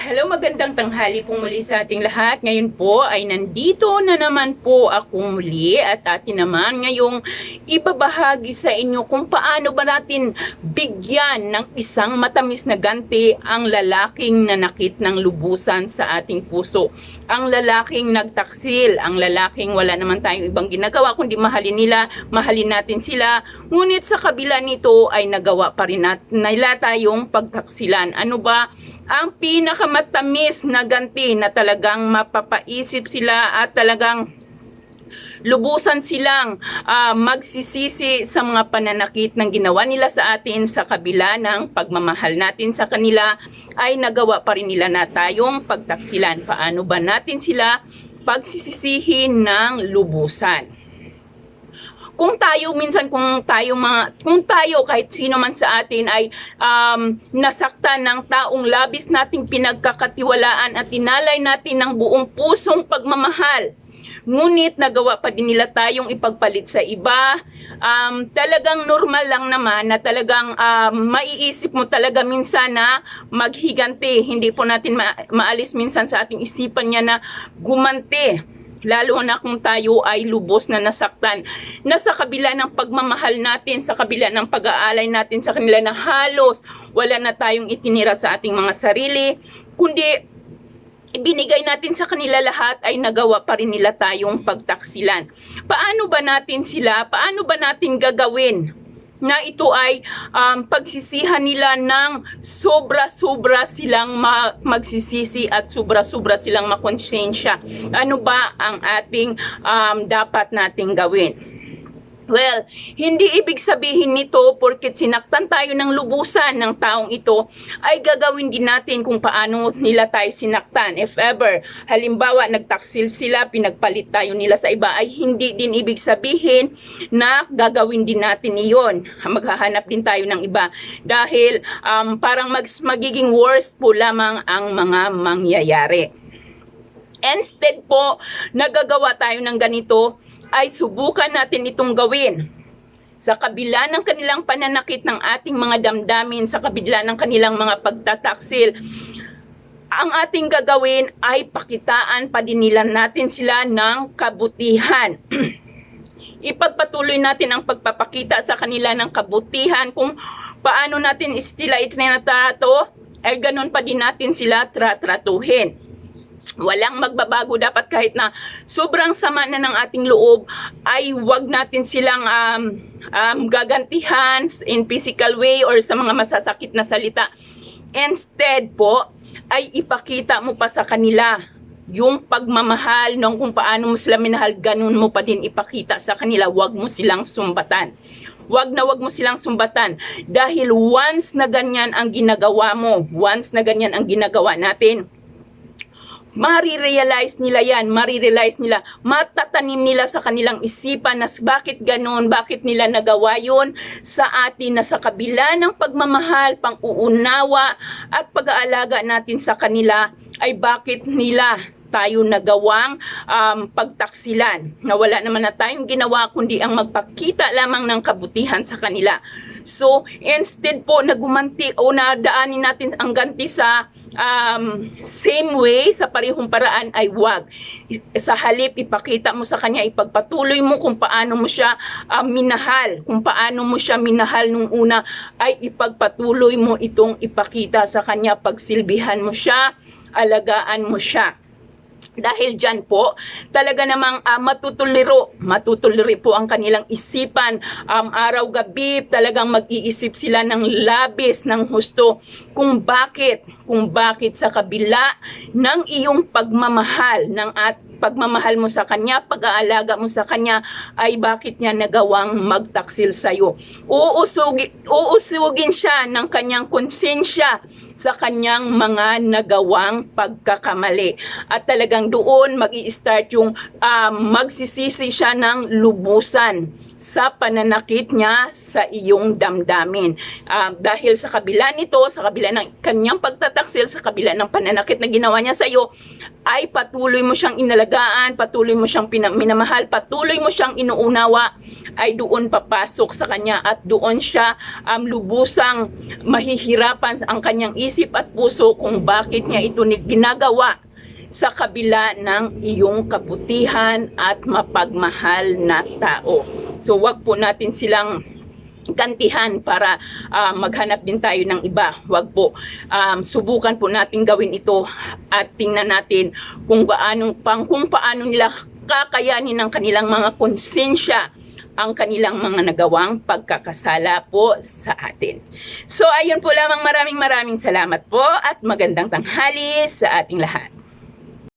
Hello, magandang tanghali po muli sa ating lahat. Ngayon po ay nandito na naman po ako muli at atin naman ngayong ibabahagi sa inyo kung paano ba natin bigyan ng isang matamis na ganti ang lalaking nanakit ng lubusan sa ating puso. Ang lalaking nagtaksil, ang lalaking wala naman tayong ibang ginagawa kundi mahalin nila, mahalin natin sila. Ngunit sa kabila nito ay nagawa pa rin nat- nila tayong pagtaksilan. Ano ba ang pinakamatamis na ganti na talagang mapapaisip sila at talagang lubusan silang ah, magsisisi sa mga pananakit ng ginawa nila sa atin sa kabila ng pagmamahal natin sa kanila ay nagawa pa rin nila na tayong pagtaksilan. Paano ba natin sila pagsisisihin ng lubusan? Kung tayo minsan kung tayo mga kung tayo kahit sino man sa atin ay um, nasaktan ng taong labis nating pinagkakatiwalaan at inalay natin ng buong pusong pagmamahal. Ngunit nagawa pa din nila tayong ipagpalit sa iba. Um, talagang normal lang naman na talagang um, maiisip mo talaga minsan na maghiganti hindi po natin ma- maalis minsan sa ating isipan niya na gumanti lalo na kung tayo ay lubos na nasaktan. Nasa kabila ng pagmamahal natin, sa kabila ng pag-aalay natin sa kanila na halos wala na tayong itinira sa ating mga sarili, kundi ibinigay natin sa kanila lahat ay nagawa pa rin nila tayong pagtaksilan. Paano ba natin sila, paano ba natin gagawin na ito ay um, pagsisihan nila ng sobra-sobra silang ma- magsisisi at sobra-sobra silang makonsensya. Ano ba ang ating um, dapat nating gawin? Well, hindi ibig sabihin nito porket sinaktan tayo ng lubusan ng taong ito ay gagawin din natin kung paano nila tayo sinaktan. If ever, halimbawa nagtaksil sila, pinagpalit tayo nila sa iba ay hindi din ibig sabihin na gagawin din natin iyon. Maghahanap din tayo ng iba dahil um, parang mag- magiging worst po lamang ang mga mangyayari. Instead po, nagagawa tayo ng ganito, ay subukan natin itong gawin. Sa kabila ng kanilang pananakit ng ating mga damdamin, sa kabila ng kanilang mga pagtataksil, ang ating gagawin ay pakitaan pa din nila natin sila ng kabutihan. Ipagpatuloy natin ang pagpapakita sa kanila ng kabutihan kung paano natin sila itrinatrato, ay ganun pa din natin sila tratratuhin. Walang magbabago dapat kahit na sobrang sama na ng ating loob ay wag natin silang um, um, gagantihan in physical way or sa mga masasakit na salita. Instead po ay ipakita mo pa sa kanila yung pagmamahal ng kung paano mo sila minahal, ganun mo pa din ipakita sa kanila. Wag mo silang sumbatan. Wag na wag mo silang sumbatan. Dahil once na ganyan ang ginagawa mo, once na ganyan ang ginagawa natin, marirealize nila yan, marirealize nila, matatanim nila sa kanilang isipan na bakit ganun, bakit nila nagawa yun sa atin na sa kabila ng pagmamahal, pang-uunawa at pag-aalaga natin sa kanila ay bakit nila tayo nagawang um, pagtaksilan na wala naman na tayong ginawa kundi ang magpakita lamang ng kabutihan sa kanila. So, instead po na gumanti o nadaanin natin ang ganti sa um, same way, sa parehong paraan ay wag. Sa halip, ipakita mo sa kanya, ipagpatuloy mo kung paano mo siya um, minahal. Kung paano mo siya minahal nung una, ay ipagpatuloy mo itong ipakita sa kanya. Pagsilbihan mo siya, alagaan mo siya. Dahil dyan po, talaga namang uh, matutuliro, matutuliri po ang kanilang isipan. Um, Araw-gabi, talagang mag-iisip sila ng labis, ng husto, kung bakit, kung bakit sa kabila ng iyong pagmamahal, ng at pagmamahal mo sa kanya, pag-aalaga mo sa kanya, ay bakit niya nagawang magtaksil sa'yo. Uusugin, uusugin siya ng kanyang konsensya sa kanyang mga nagawang pagkakamali. At talagang doon mag start yung um, magsisisi siya ng lubusan sa pananakit niya sa iyong damdamin. Ah, dahil sa kabila nito, sa kabila ng kanyang pagtataksil, sa kabila ng pananakit na ginawa niya sa iyo, ay patuloy mo siyang inalagaan, patuloy mo siyang minamahal, patuloy mo siyang inuunawa, ay doon papasok sa kanya at doon siya um, lubusang mahihirapan ang kanyang isip at puso kung bakit niya ito ginagawa sa kabila ng iyong kabutihan at mapagmahal na tao. So wag po natin silang gantihan para ah, maghanap din tayo ng iba. Wag po. Um, subukan po natin gawin ito at tingnan natin kung gaano pang kung paano nila kakayanin ng kanilang mga konsensya ang kanilang mga nagawang pagkakasala po sa atin. So ayun po lamang maraming maraming salamat po at magandang tanghali sa ating lahat.